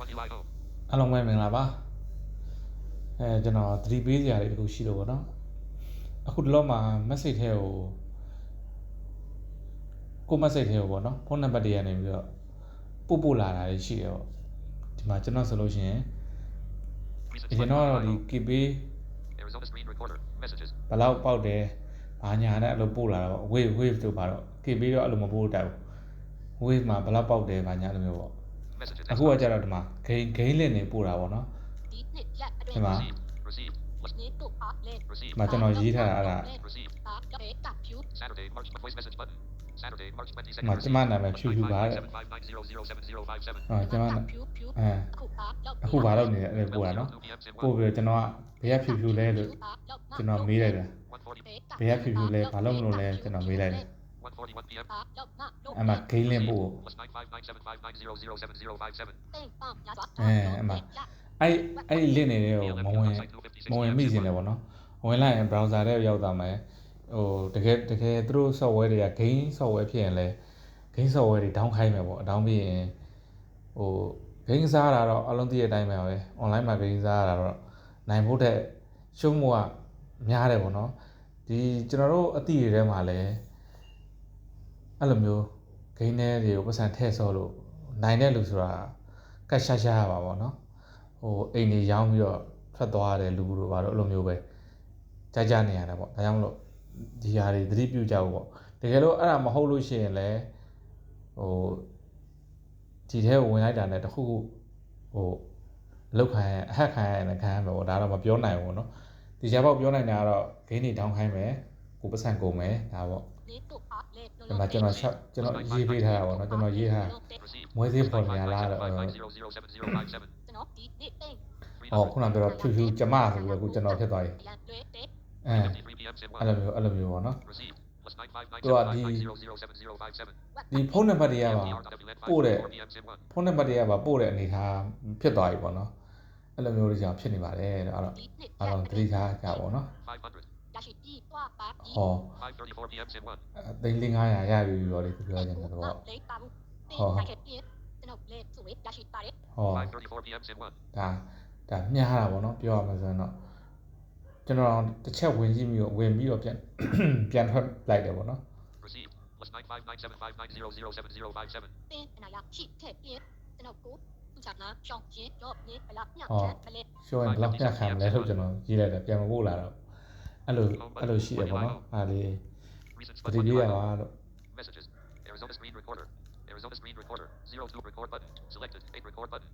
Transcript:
One UI home. အားလုံးပဲမင်္ဂလာပါအဲကျွန်တော်သတိပေးစရာလေးတစ်ခုရှိလို့ပေါ့နော်အခုဒီလောက်မှာ message ထဲကိုကို message ထဲကိုပေါ့နော်ဖုန်းနံပါတ်တွေကနေပြီးတော့ပို့ပို့လာတာလေးရှိတယ်ပေါ့ဒီမှာကျွန်တော်ဆိုလို့ရှိရင် Recent အရင်တော့ဒီ KB Arizona screen recorder. Messages. ဘယ်လောက်ပေါက်တယ်ဘာညာနဲ့အဲ့လိုပို့လာတာပေါ့ wave wave တို့ပါတော့ KB တော့အဲ့လိုမပို့တတ်ဘူး wave မှာဘယ်လောက်ပေါက်တယ်ဘာညာအဲ့လိုမျိုးပေါ့ Messages. အခုကကြတော့ဒီမှာ gain gain link တွေပို့တာပေါ့နော်ဒီမှာ Received. Received. List. Received. ဒီမှာကျွန်တော်ရေးထားတာအဲ့ဒါ Received. Saturday, March. Voice message button. Saturday, March 22nd. ဒီမှာကျမနာမည်ဖြူဖြူပါတဲ့ 75900707057. ဟာကျွန်မအဲအခုဘာလို့နေလဲအဲ့ဒါပို့တာနော်2 p.m. Sim ပို့ပြီးတော့ကျွန်တော်ကဘယ်ကဖြူဖြူလဲလို့ကျွန်တော်မေးလိုက်တယ် 140. ဘယ်ကဖြူဖြူလဲဘာလို့မလို့လဲကျွန်တော်မေးလိုက်တယ် 141 p.m. အဲ့မှာ gain link ပို့ Plus 95975907057. အဲအဲ့မှာအဲ့အဲ့ဒီ link တွေကိုမဝင်မဝင်မိစင်တယ်ပေါ့နော်ဝင်လိုက်ရင် browser ထဲရောက်သွားမယ်ဟိုတကယ်တကယ်သူတို့ software တွေက gain software ဖြစ်ရင်လဲ gain software တွေ down ခိုင်းမယ်ပေါ့ down ပြီးရင်ဟို gain စားတာတော့အလုံးသိတဲ့အတိုင်းပဲပဲ online မှာ gain စားရတာတော့နိုင်ဖို့တဲ့ရှုံးမှုကများတယ်ပေါ့နော်ဒီကျွန်တော်တို့အတိတွေထဲမှာလည်း အဲ့လိုမျိုး gain တွေတွေကိုပတ်စံထည့်ဆော့လို့နိုင်တဲ့လူဆိုတာကတ်ရှာရှာရပါပေါ့နော်ဟိုအိမ်ကြီးရောင်းပြီးတော့ထွက်သွားတဲ့လူတို့ဘာလို့အဲ့လိုမျိုးပဲကြာကြာနေရတယ်ပေါ့ဒါကြောင့်မလို့ဒီဟာတွေသတိပြုကြဖို့ပေါ့တကယ်လို့အဲ့ဒါမဟုတ်လို့ရှိရင်လည်းဟိုဒီထဲကိုဝင်လိုက်တာနဲ့တခုခုဟိုလောက်ခံရအဟက်ခံရရင်ခံရမယ်ပေါ့ဒါတော့မပြောနိုင်ဘူးเนาะဒီချက်ပေါက်ပြောနိုင်တာကတော့ဂိမ်းတွေတောင်းခိုင်းမယ် ကိုပတ်စံကုန်မယ်ဒါပေါ့ဒီမှာကျွန်တော်ချက်ကျွန်တော်ရေးပေးထားတာပေါ့နော်ကျွန်တော်ရေးထား Received. မွေးသေးပေါ်နေရလားတော့ 95900707057. ဟောခုနပြောတော့ဖြူဖြူကျမဆိုပြီးတော့အခုကျွန်တော်ဖြစ်သွားပြီအဲ3 p.m. Sim အဲ့လိုမျိုးအဲ့လိုမျိုးပေါ့နော် Received. Plus 959907057. ဒီဖုန်းနံပါတ်တွေကပါပို့တဲ့4 p.m. Sim 1. ဖုန်းနံပါတ်တွေကပါပို့တဲ့အနေထားဖြစ်သွားပြီပေါ့နော်အဲ့လိုမျိုးတွေကြောင့်ဖြစ်နေပါတယ်တဲ့အဲ့တော့အားလုံးသတိထားကြပါနော် 500. ဟော5:34 p.m. Sim 1. အသိန်း900ရပြီပြောလေပြောကြတယ်တော့ဟော5:34 p.m. Sim 1. ဒါဒါမျှတာပေါ့နော်ပြောရမှာဆိုရင်တော့ကျွန်တော်တစ်ချက်ဝင်ကြည့်ပြီးတော့ဝင်ပြီးတော့ပြန်ပြန်ထွက်လိုက်တယ်ပေါ့နော် Received. Plus 95975907057. show and block ပြခံမလဲလို့ကျွန်တော်ရေးလိုက်တယ်ပြန်မပို့လာတော့ အဲ့လိုအဲ့လိုရှိတယ်ပေါ့နော်အားလေး Recent တတိယပါလို့ Messages. Arizona screen recorder. Arizona screen recorder. 02 record button. Selected. 8 record button.